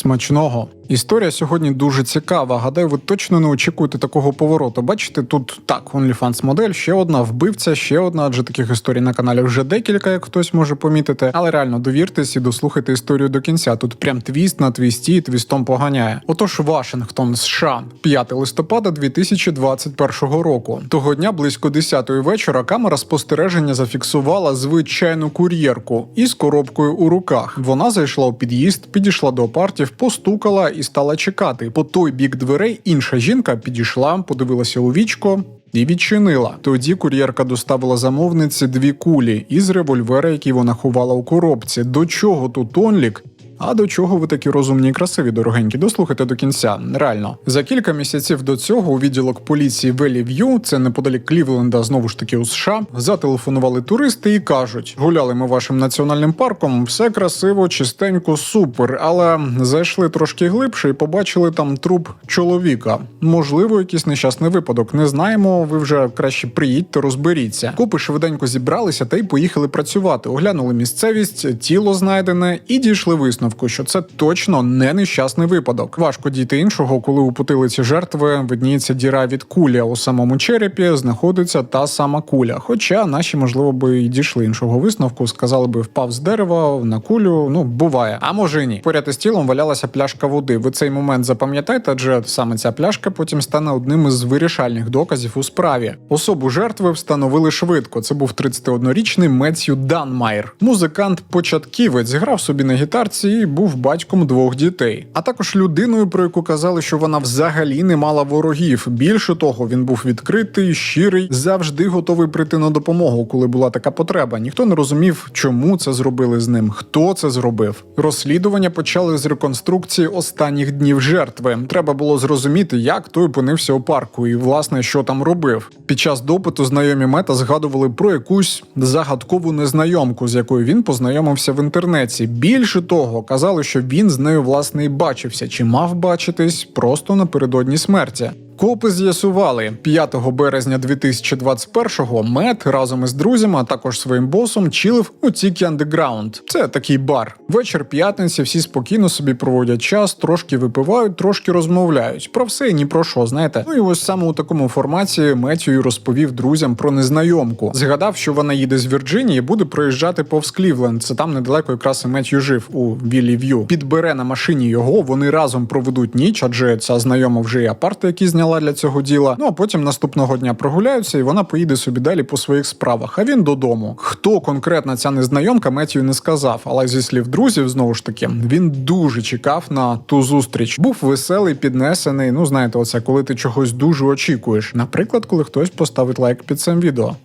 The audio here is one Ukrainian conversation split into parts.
Смачного. Історія сьогодні дуже цікава. Гадаю, ви точно не очікуєте такого повороту. Бачите, тут так, OnlyFans модель, ще одна вбивця, ще одна, адже таких історій на каналі вже декілька, як хтось може помітити. Але реально довіртесь і дослухайте історію до кінця. Тут прям твіст на твісті і твістом поганяє. Отож, Вашингтон, США, 5 листопада 2021 року. Того дня близько 10-ї вечора камера спостереження зафіксувала звичайну кур'єрку із коробкою у руках. Вона зайшла у під'їзд, підійшла до апартів, постукала і стала чекати. По той бік дверей інша жінка підійшла, подивилася у вічко. І відчинила. Тоді кур'єрка доставила замовниці дві кулі із револьвера, який вона ховала у коробці. До чого тут онлік? А до чого ви такі розумні і красиві, дорогенькі? Дослухайте до кінця. Реально, за кілька місяців до цього у відділок поліції View, це неподалік Клівленда, знову ж таки у США, зателефонували туристи і кажуть: гуляли ми вашим національним парком, все красиво, чистенько, супер. Але зайшли трошки глибше і побачили там труп чоловіка. Можливо, якийсь нещасний випадок. Не знаємо. Ви вже краще приїдьте, розберіться. Копи швиденько зібралися та й поїхали працювати. Оглянули місцевість, тіло знайдене і дійшли висновку, що це точно не нещасний випадок. Важко дійти іншого, коли у потилиці жертви видніється діра від кулі, а у самому черепі знаходиться та сама куля. Хоча наші, можливо, би і дійшли іншого висновку, сказали би впав з дерева на кулю. Ну буває, а може і ні. Поряд із тілом валялася пляшка води. Ви цей момент запам'ятаєте, адже саме ця пляшка потім стане одним із вирішальних доказів у справі. Особу жертви встановили швидко. Це був 31-річний Мецю Данмайр. Музикант-початківець грав собі на гітарці і був батьком двох дітей, а також людиною, про яку казали, що вона взагалі не мала ворогів. Більше того, він був відкритий, щирий, завжди готовий прийти на допомогу, коли була така потреба. Ніхто не розумів, чому це зробили з ним, хто це зробив. Розслідування почали з реконструкції останніх днів жертви. Треба було зрозуміти, як той опинився у парку, і власне що там робив. Під час допиту знайомі мета згадували про якусь загадкову незнайомку, з якою він познайомився в інтернеті. Більше того, казали, що він з нею власне і бачився, чи мав бачитись просто напередодні смерті. Копи з'ясували 5 березня 2021-го Мет разом із друзями, а також своїм босом, чилив у Тікі Underground. Це такий бар. Вечір п'ятниці, всі спокійно собі проводять час, трошки випивають, трошки розмовляють. Про все і ні про що, знаєте. Ну і ось саме у такому форматі Меттію розповів друзям про незнайомку. Згадав, що вона їде з Вірджинії і буде проїжджати повз Клівленд. Це там недалеко якраз і Меттью жив у Віллі В'ю. Підбере на машині його. Вони разом проведуть ніч, адже ця знайома вже і апарти, які зняла для цього діла. Ну а потім наступного дня прогуляються, і вона поїде собі далі по своїх справах. А він додому. Хто конкретно ця незнайомка Меттію не сказав, але зі слів друзів, знову ж таки, він дуже чекав на ту зустріч. Був веселий, піднесений. Ну знаєте, оце коли ти чогось дуже очікуєш. Наприклад, коли хтось поставить лайк під цим відео.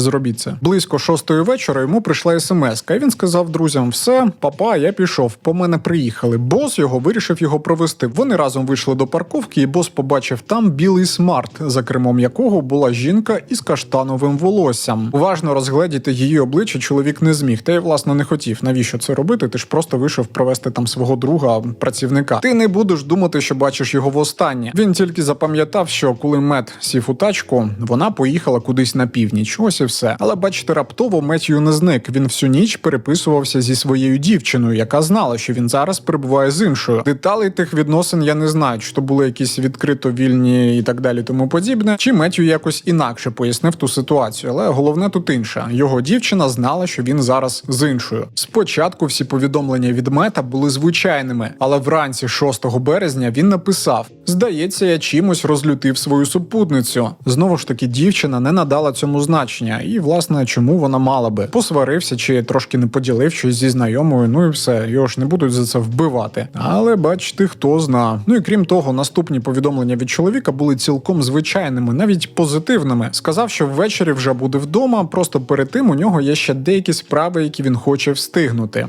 Зробіть це близько шостої вечора. Йому прийшла смс, і він сказав друзям: все, папа, я пішов. По мене приїхали. Бос його вирішив його провести. Вони разом вийшли до парковки, і бос побачив там білий смарт, за кермом якого була жінка із каштановим волоссям. Уважно розгледіти її обличчя чоловік не зміг. Та й власне не хотів. Навіщо це робити? Ти ж просто вийшов провести там свого друга, працівника. Ти не будеш думати, що бачиш його востаннє. Він тільки запам'ятав, що коли мед сів у тачку, вона поїхала кудись на північ. Ось і все. Але бачите, раптово Меттью не зник. Він всю ніч переписувався зі своєю дівчиною, яка знала, що він зараз перебуває з іншою. Деталей тих відносин я не знаю, чи то були якісь відкрито вільні і так далі, тому подібне. Чи Меттью якось інакше пояснив ту ситуацію. Але головне тут інше. Його дівчина знала, що він зараз з іншою. Спочатку всі повідомлення від мета були звичайними, але вранці 6 березня він написав: Здається, я чимось розлютив свою супутницю. Знову ж таки, дівчина не надала цьому значення, і власне чому вона мала би посварився чи трошки не поділив щось зі знайомою. Ну і все, його ж не будуть за це вбивати. Але бачите, хто зна. Ну і крім того, наступні повідомлення від чоловіка були цілком звичайними, навіть позитивними. Сказав, що ввечері вже буде вдома. Просто перед тим у нього є ще деякі справи, які він хоче встигнути.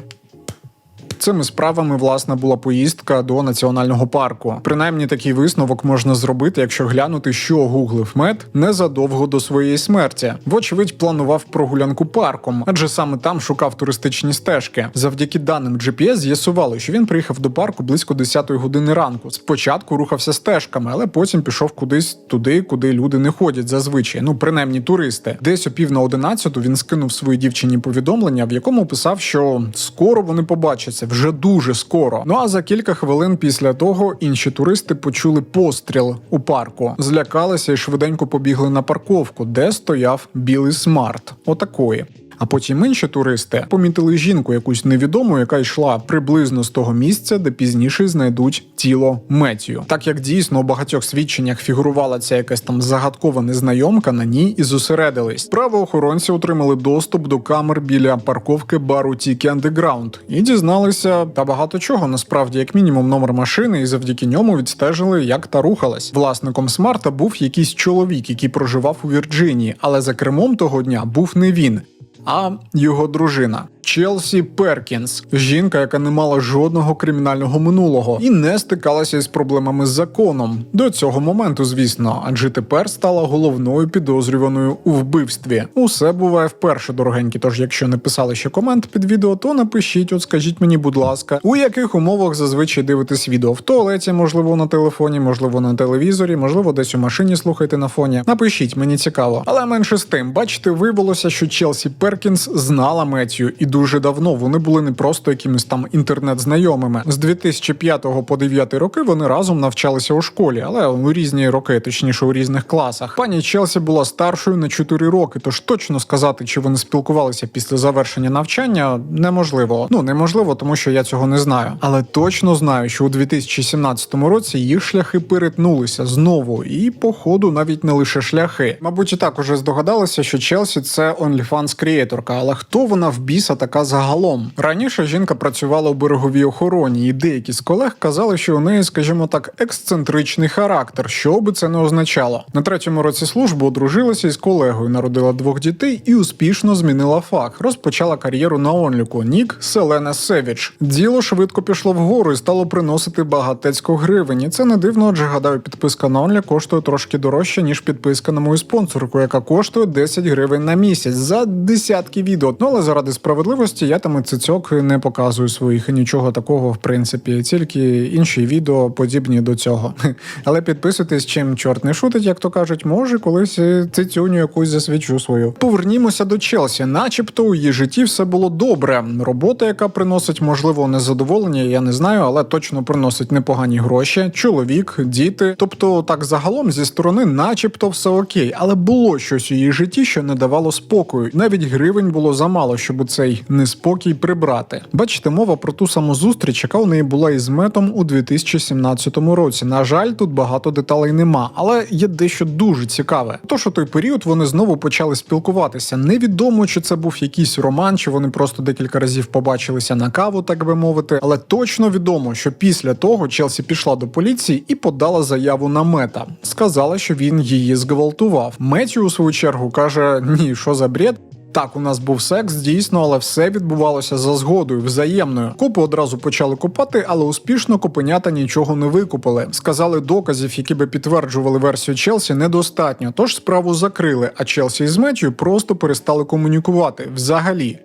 Цими справами власне була поїздка до національного парку. Принаймні такий висновок можна зробити, якщо глянути, що гуглив мед незадовго до своєї смерті. Вочевидь, планував прогулянку парком, адже саме там шукав туристичні стежки. Завдяки даним GPS з'ясували, що він приїхав до парку близько 10 години ранку. Спочатку рухався стежками, але потім пішов кудись туди, куди люди не ходять зазвичай. Ну принаймні туристи. Десь о пів на одинадцяту він скинув своїй дівчині повідомлення, в якому писав, що скоро вони побачаться. Вже дуже скоро. Ну а за кілька хвилин після того інші туристи почули постріл у парку, злякалися і швиденько побігли на парковку, де стояв білий смарт. Отакої. А потім інші туристи помітили жінку якусь невідому, яка йшла приблизно з того місця, де пізніше знайдуть тіло Меттію. Так як дійсно у багатьох свідченнях фігурувала ця якась там загадкова незнайомка, на ній і зосередились. Правоохоронці отримали доступ до камер біля парковки бару Тікі Underground і дізналися та багато чого. Насправді, як мінімум, номер машини, і завдяки ньому відстежили, як та рухалась. Власником смарта був якийсь чоловік, який проживав у Вірджинії, але за кермом того дня був не він а його дружина. Челсі Перкінс, жінка, яка не мала жодного кримінального минулого і не стикалася із проблемами з законом до цього моменту, звісно, адже тепер стала головною підозрюваною у вбивстві. Усе буває вперше, дорогенькі. Тож, якщо не писали ще комент під відео, то напишіть, от скажіть мені, будь ласка, у яких умовах зазвичай дивитесь відео в туалеті, можливо, на телефоні, можливо, на телевізорі, можливо, десь у машині слухайте на фоні. Напишіть, мені цікаво. Але менше з тим, бачите, виявилося, що Челсі Перкінс знала Меттію і дуже давно. Вони були не просто якимись там інтернет-знайомими. З 2005 по 9 роки вони разом навчалися у школі, але у різні роки, точніше у різних класах. Пані Челсі була старшою на 4 роки, тож точно сказати, чи вони спілкувалися після завершення навчання, неможливо. Ну неможливо, тому що я цього не знаю. Але точно знаю, що у 2017 році їх шляхи перетнулися знову, і по ходу навіть не лише шляхи. Мабуть, і так уже здогадалися, що Челсі це OnlyFans креаторка, але хто вона в біса така загалом? Раніше жінка працювала у береговій охороні, і деякі з колег казали, що у неї, скажімо так, ексцентричний характер, що би це не означало. На третьому році служби одружилася із колегою, народила двох дітей і успішно змінила фах. Розпочала кар'єру на онліку. Нік Селена Севіч. Діло швидко пішло вгору і стало приносити багатецько гривень. І це не дивно, адже гадаю, підписка на онлі коштує трошки дорожче, ніж підписка на мою спонсорку, яка коштує 10 гривень на місяць за десятки відео. Ну але заради справедливості я там і цицьок не показую своїх і нічого такого, в принципі, тільки інші відео подібні до цього. Але підписуйтесь, чим чорт не шутить, як то кажуть, може колись цицюню якусь засвічу свою. Повернімося до Челсі, начебто у її житті все було добре. Робота, яка приносить, можливо, незадоволення, я не знаю, але точно приносить непогані гроші. Чоловік, діти. Тобто, так загалом зі сторони, начебто, все окей, але було щось у її житті, що не давало спокою. Навіть гривень було замало, щоб цей неспокій прибрати. Бачите, мова про ту саму зустріч, яка у неї була із метом у 2017 році. На жаль, тут багато деталей нема, але є дещо дуже цікаве. Тож у той період вони знову почали спілкуватися. Невідомо, чи це був якийсь роман, чи вони просто декілька разів побачилися на каву, так би мовити. Але точно відомо, що після того Челсі пішла до поліції і подала заяву на мета. Сказала, що він її зґвалтував. Меттю, у свою чергу каже: Ні, що за бред. Так, у нас був секс, дійсно, але все відбувалося за згодою, взаємною. Копи одразу почали копати, але успішно копенята нічого не викупили. Сказали, доказів, які би підтверджували версію Челсі, недостатньо. Тож справу закрили. А Челсі із Меттю просто перестали комунікувати взагалі.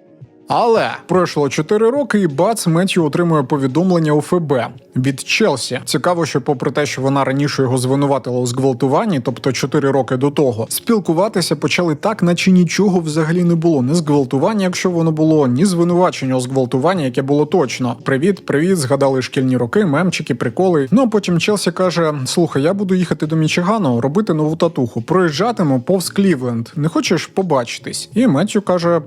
Але пройшло 4 роки, і бац Меттью отримує повідомлення у ФБ від Челсі. Цікаво, що, попри те, що вона раніше його звинуватила у зґвалтуванні, тобто 4 роки до того, спілкуватися почали так, наче нічого взагалі не було. Не зґвалтування, якщо воно було, ні звинувачення у зґвалтуванні, яке було точно. Привіт, привіт, згадали шкільні роки, мемчики, приколи. Ну а потім Челсі каже: Слухай, я буду їхати до Мічигану, робити нову татуху. Проїжджатиму повз Клівленд. Не хочеш побачитись? І Меттю каже.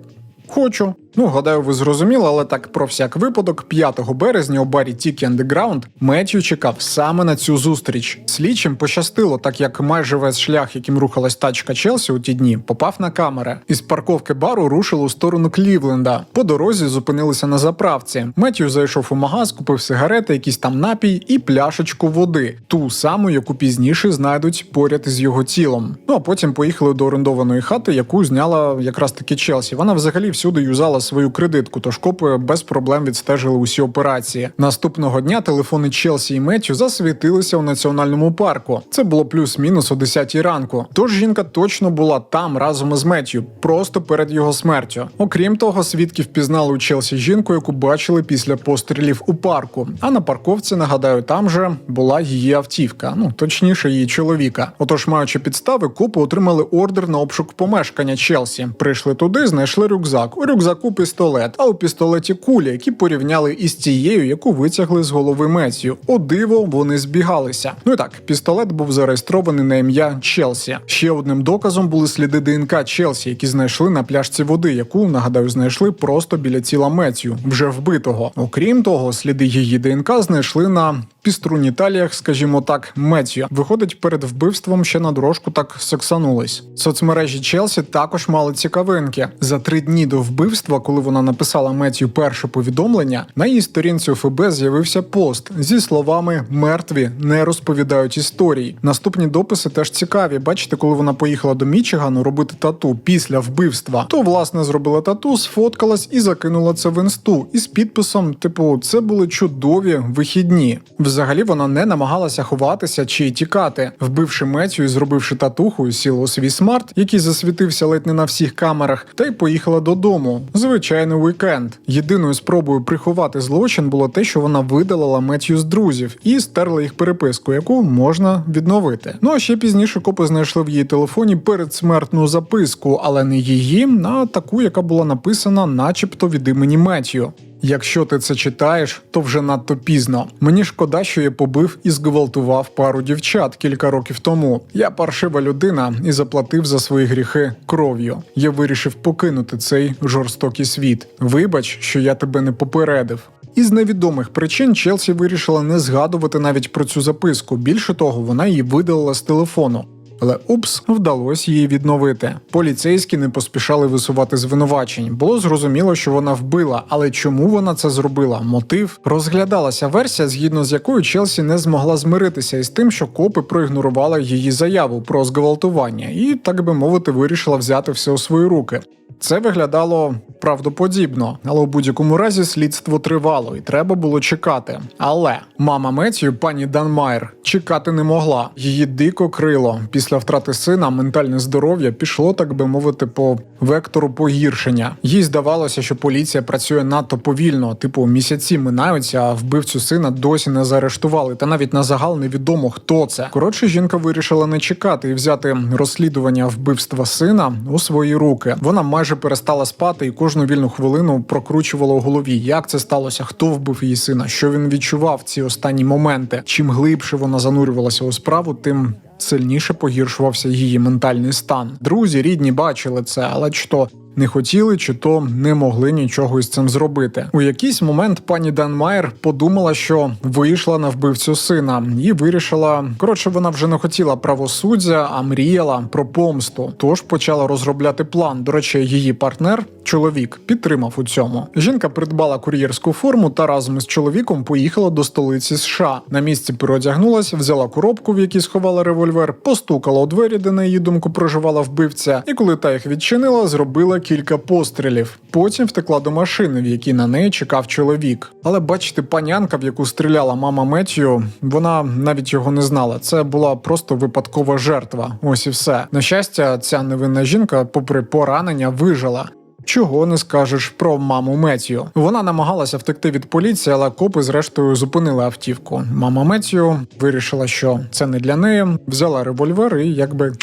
Хочу. Ну, гадаю, ви зрозуміли, але так про всяк випадок, 5 березня у барі Tiki Underground Меттью чекав саме на цю зустріч. Слідчим пощастило, так як майже весь шлях, яким рухалась тачка Челсі у ті дні, попав на камери. Із парковки бару рушили у сторону Клівленда. По дорозі зупинилися на заправці. Меттью зайшов у магаз, купив сигарети, якийсь там напій і пляшечку води, ту саму, яку пізніше знайдуть поряд із його тілом. Ну а потім поїхали до орендованої хати, яку зняла якраз таки Челсі. Вона взагалі всюди юзала свою кредитку, тож копи без проблем відстежили усі операції. Наступного дня телефони Челсі і Меттю засвітилися у національному парку. Це було плюс-мінус о 10 ранку. Тож жінка точно була там разом із Меттю, просто перед його смертю. Окрім того, свідки впізнали у Челсі жінку, яку бачили після пострілів у парку. А на парковці, нагадаю, там же була її автівка, ну точніше, її чоловіка. Отож, маючи підстави, копи отримали ордер на обшук помешкання Челсі. Прийшли туди, знайшли рюкзак. У рюкзаку пістолет, а у пістолеті кулі, які порівняли із тією, яку витягли з голови Меттію. О диво, вони збігалися. Ну і так, пістолет був зареєстрований на ім'я Челсі. Ще одним доказом були сліди ДНК Челсі, які знайшли на пляшці води, яку нагадаю, знайшли просто біля тіла Меттію, вже вбитого. Окрім того, сліди її ДНК знайшли на піструніталіях, скажімо так, Меттію. Виходить, перед вбивством ще на дорожку так сексанулись. Соцмережі Челсі також мали цікавинки. За три дні до вбивства, коли вона написала Меттію перше повідомлення, на її сторінці у ФБ з'явився пост зі словами Мертві не розповідають історії. Наступні дописи теж цікаві. Бачите, коли вона поїхала до Мічигану робити тату після вбивства, то власне зробила тату, сфоткалась і закинула це в інсту із підписом: типу, це були чудові вихідні. Взагалі вона не намагалася ховатися чи тікати, вбивши Меттю і зробивши татуху, сіла у свій смарт, який засвітився ледь не на всіх камерах, та й поїхала додому. Звичайно, вікенд. Єдиною спробою приховати злочин було те, що вона видалила Меттю з друзів і стерла їх переписку, яку можна відновити. Ну а ще пізніше копи знайшли в її телефоні передсмертну записку, але не її, а таку, яка була написана, начебто від імені Меттю. Якщо ти це читаєш, то вже надто пізно. Мені шкода, що я побив і зґвалтував пару дівчат кілька років тому. Я паршива людина і заплатив за свої гріхи кров'ю. Я вирішив покинути цей жорстокий світ. Вибач, що я тебе не попередив. Із невідомих причин Челсі вирішила не згадувати навіть про цю записку. Більше того, вона її видалила з телефону. Але упс, вдалося її відновити. Поліцейські не поспішали висувати звинувачень. Було зрозуміло, що вона вбила, але чому вона це зробила? Мотив розглядалася версія, згідно з якою Челсі не змогла змиритися із тим, що копи проігнорували її заяву про зґвалтування, і, так би мовити, вирішила взяти все у свої руки. Це виглядало правдоподібно, але у будь-якому разі слідство тривало і треба було чекати. Але мама Меттію, пані Данмайер, чекати не могла. Її дико крило. Після втрати сина ментальне здоров'я пішло, так би мовити, по вектору погіршення. Їй здавалося, що поліція працює надто повільно, типу місяці минаються, а вбивцю сина досі не заарештували, та навіть на загал невідомо хто це. Коротше, жінка вирішила не чекати і взяти розслідування вбивства сина у свої руки. Вона майже перестала спати і кожну вільну хвилину прокручувала у голові, як це сталося, хто вбив її сина, що він відчував ці останні моменти. Чим глибше вона занурювалася у справу, тим сильніше погіршувався її ментальний стан. Друзі, рідні бачили це, але чи то не хотіли, чи то не могли нічого із цим зробити. У якийсь момент пані Данмайер подумала, що вийшла на вбивцю сина, і вирішила. Коротше, вона вже не хотіла правосуддя, а мріяла про помсту. Тож почала розробляти план. До речі, її партнер, чоловік, підтримав у цьому. Жінка придбала кур'єрську форму та разом із чоловіком поїхала до столиці США. На місці переодягнулась, взяла коробку, в якій сховала револьвер, постукала у двері, де на її думку проживала вбивця, і коли та їх відчинила, зробила кілька пострілів. Потім втекла до машини, в якій на неї чекав чоловік. Але бачите, панянка, в яку стріляла мама Меттію, вона навіть його не знала. Це була просто випадкова жертва. Ось і все. На щастя, ця невинна жінка, попри поранення, вижила. Чого не скажеш про маму Меттію. Вона намагалася втекти від поліції, але копи зрештою зупинили автівку. Мама Меттію вирішила, що це не для неї, взяла револьвер і якби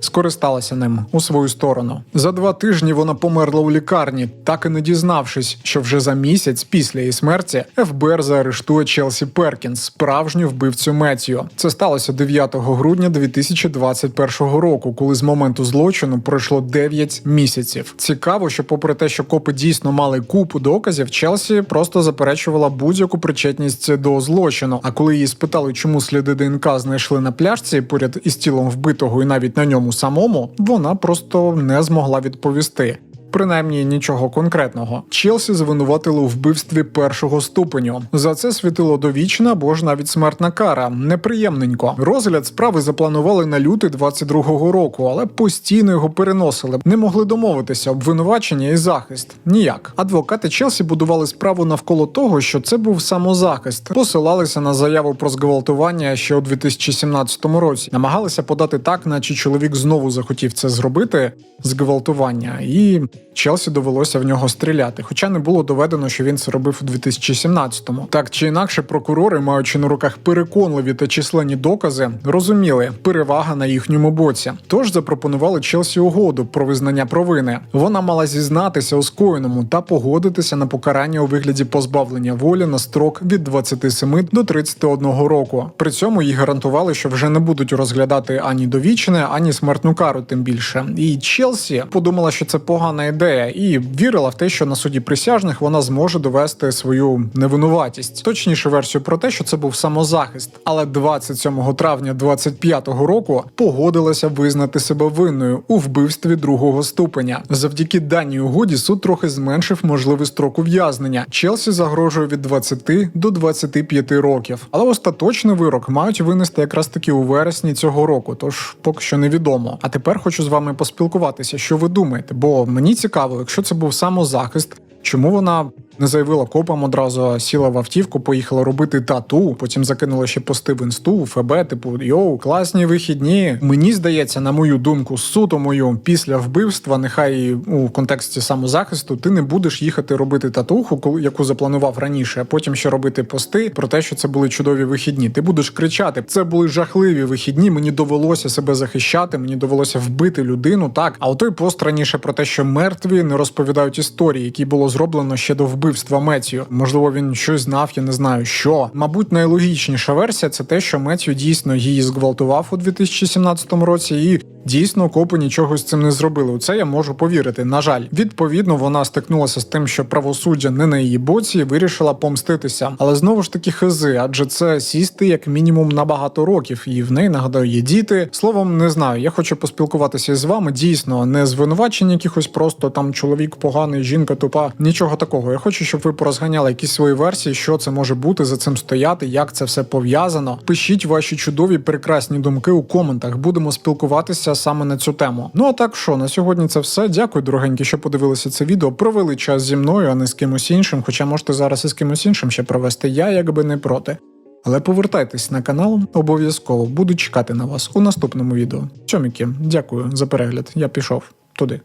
скористалася ним у свою сторону. За два тижні вона померла у лікарні, так і не дізнавшись, що вже за місяць після її смерті ФБР заарештує Челсі Перкінс, справжню вбивцю Меттію. Це сталося 9 грудня 2021 року, коли з моменту злочину пройшло 9 місяців. Цікаво, що, попри те, що копи дійсно мали купу доказів, Челсі просто заперечувала будь-яку причетність до злочину. А коли її спитали, чому сліди ДНК знайшли на пляжці поряд із тілом вбитого і навіть на ньому самому, вона просто не змогла відповісти. Принаймні нічого конкретного. Челсі звинуватили у вбивстві першого ступеню. За це світило довічна або ж навіть смертна кара. Неприємненько. Розгляд справи запланували на лютий 22-го року, але постійно його переносили. Не могли домовитися обвинувачення і захист. Ніяк. Адвокати Челсі будували справу навколо того, що це був самозахист. Посилалися на заяву про зґвалтування ще у 2017 році. Намагалися подати так, наче чоловік знову захотів це зробити зґвалтування і Челсі довелося в нього стріляти, хоча не було доведено, що він це робив у 2017-му. Так чи інакше, прокурори, маючи на руках переконливі та численні докази, розуміли перевага на їхньому боці. Тож запропонували Челсі угоду про визнання провини. Вона мала зізнатися у скоєному та погодитися на покарання у вигляді позбавлення волі на строк від 27 до 31 року. При цьому їй гарантували, що вже не будуть розглядати ані довічне, ані смертну кару, тим більше. І Челсі подумала, що це погана ідея, і вірила в те, що на суді присяжних вона зможе довести свою невинуватість. Точніше версію про те, що це був самозахист. Але 27 травня 25-го року погодилася визнати себе винною у вбивстві другого ступеня. Завдяки даній угоді суд трохи зменшив можливий строк ув'язнення. Челсі загрожує від 20 до 25 років. Але остаточний вирок мають винести якраз таки у вересні цього року, тож поки що невідомо. А тепер хочу з вами поспілкуватися, що ви думаєте, бо мені цікаво, якщо це був самозахист. Чому вона не заявила копам одразу, сіла в автівку, поїхала робити тату, потім закинула ще пости в інсту, ФБ, типу йоу, класні вихідні. Мені здається, на мою думку, суто мою після вбивства, нехай у контексті самозахисту, ти не будеш їхати робити татуху, яку запланував раніше, а потім ще робити пости про те, що це були чудові вихідні. Ти будеш кричати: це були жахливі вихідні. Мені довелося себе захищати, мені довелося вбити людину. Так, а отой пост раніше про те, що мертві не розповідають історії, які було зроблено ще до вбивства Меттію. Можливо, він щось знав, я не знаю що. Мабуть, найлогічніша версія це те, що Меттю дійсно її зґвалтував у 2017 році, і дійсно копи нічого з цим не зробили. У це я можу повірити. На жаль, відповідно, вона стикнулася з тим, що правосуддя не на її боці, і вирішила помститися. Але знову ж таки хизи, адже це сісти як мінімум на багато років, і в неї нагадаю є діти. Словом, не знаю. Я хочу поспілкуватися з вами. Дійсно, не звинувачення якихось просто там чоловік поганий, жінка тупа. Нічого такого. Я хочу, щоб ви порозганяли якісь свої версії, що це може бути за цим стояти, як це все пов'язано. Пишіть ваші чудові прекрасні думки у коментах. Будемо спілкуватися саме на цю тему. Ну а так що на сьогодні це все. Дякую, дорогенькі, що подивилися це відео. Провели час зі мною, а не з кимось іншим. Хоча можете зараз із кимось іншим ще провести. Я якби не проти. Але повертайтесь на канал, обов'язково буду чекати на вас у наступному відео. Чоміки, дякую за перегляд. Я пішов туди.